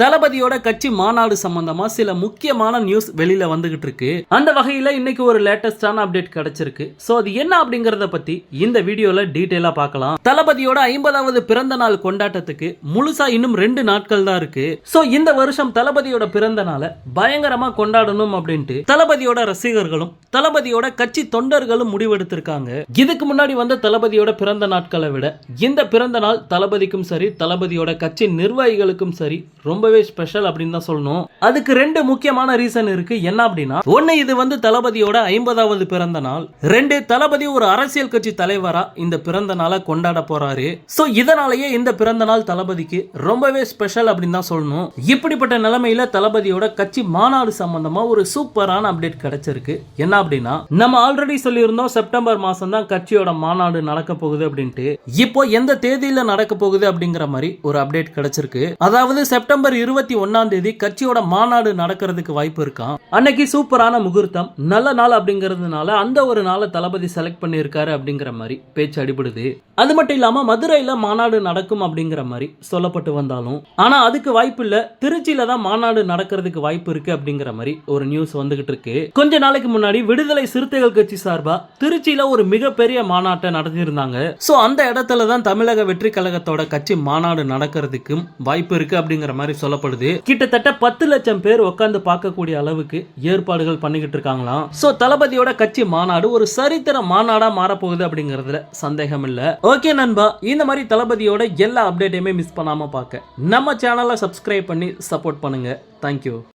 தளபதியோட கட்சி மாநாடு சம்பந்தமா சில முக்கியமான நியூஸ் வெளியில வந்துகிட்டு இருக்கு. அந்த வகையில இன்னைக்கு ஒரு லேட்டஸ்டான அப்டேட் கிடைச்சிருக்கு. சோ அது என்ன அப்படிங்கறத பத்தி இந்த வீடியோல டீடைலா பார்க்கலாம். தளபதியோட ஐம்பதாவது பிறந்த நாள் கொண்டாட்டத்துக்கு முழுசா இன்னும் ரெண்டு நாட்கள் தான் இருக்கு. சோ இந்த வருஷம் தளபதியோட பிறந்த நாளை பயங்கரமா கொண்டாடணும் அப்படின்ட்டு தளபதியோட ரசிகர்களும் தளபதியோட கட்சி தொண்டர்களும் முடிவெடுத்திருக்காங்க. இதுக்கு முன்னாடி வந்த தளபதியோட பிறந்த நாட்களை விட இந்த பிறந்த நாள் தளபதிக்கும் சரி தளபதியோட கட்சி நிர்வாகிகளுக்கும் சரி ரொம்ப ரொம்பவே ஸ்பெஷல் அப்படின்னு தான் சொல்லணும். அதுக்கு ரெண்டு முக்கியமான ரீசன் இருக்கு. என்ன அப்படின்னா ஒன்னு இது வந்து தளபதியோட ஐம்பதாவது பிறந்த நாள். ரெண்டு தளபதி ஒரு அரசியல் கட்சி தலைவரா இந்த பிறந்த நாளை கொண்டாட போறாரு. ஸோ இதனாலேயே இந்த பிறந்த நாள் தளபதிக்கு ரொம்பவே ஸ்பெஷல் அப்படின்னு தான் சொல்லணும். இப்படிப்பட்ட நிலைமையில தளபதியோட கட்சி மாநாடு சம்பந்தமா ஒரு சூப்பரான அப்டேட் கிடைச்சிருக்கு. என்ன அப்படின்னா நம்ம ஆல்ரெடி சொல்லியிருந்தோம் செப்டம்பர் மாசம் தான் கட்சியோட மாநாடு நடக்க போகுது அப்படின்ட்டு. இப்போ எந்த தேதியில நடக்க போகுது அப்படிங்கிற மாதிரி ஒரு அப்டேட் கிடைச்சிருக்கு. அதாவது செப்டம்பர் இருபத்தி ஒன்னாம் தேதி கட்சியோட மாநாடு நடக்கிறதுக்கு வாய்ப்பு இருக்கான் அன்னைக்கு சூப்பரான முகூர்த்தம் நல்ல நாள் அப்படிங்கிறதுனால அந்த ஒரு நாளை தளபதி செலக்ட் பண்ணியிருக்காரு அப்படிங்கிற மாதிரி பேச்சு அடிபடுது. அது மட்டும் இல்லாம மதுரையில மாநாடு நடக்கும் அப்படிங்கிற மாதிரி சொல்லப்பட்டு வந்தாலும் ஆனா அதுக்கு வாய்ப்பு இல்ல. திருச்சியில தான் மாநாடு நடக்கிறதுக்கு வாய்ப்பு இருக்கு அப்படிங்கிற மாதிரி ஒரு நியூஸ் வந்துகிட்டு இருக்கு. கொஞ்ச நாளைக்கு முன்னாடி விடுதலை சிறுத்தைகள் கட்சி சார்பா திருச்சியில ஒரு மிகப்பெரிய மாநாட்டை நடத்தியிருந்தாங்க. சோ அந்த இடத்துல தான் தமிழக வெற்றி கழகத்தோட கட்சி மாநாடு நடக்கிறதுக்கும் வாய்ப்பு இருக்கு அப்படிங்கிற மாதிரி சொல்லப்படுது. கிட்டத்தட்ட பத்து லட்சம் பேர் உட்காந்து பார்க்கக்கூடிய அளவுக்கு ஏற்பாடுகள் பண்ணிக்கிட்டு இருக்காங்களாம் சோ தளபதியோட கட்சி மாநாடு ஒரு சரித்திர மாநாடா மாறப்போகுது அப்படிங்கறதுல சந்தேகம் இல்ல. ஓகே நண்பா இந்த மாதிரி தளபதியோட எல்லா அப்டேட்டையுமே மிஸ் பண்ணாம பார்க்க. நம்ம சேனலை சப்ஸ்கிரைப் பண்ணி சப்போர்ட் பண்ணுங்க. தேங்க்யூ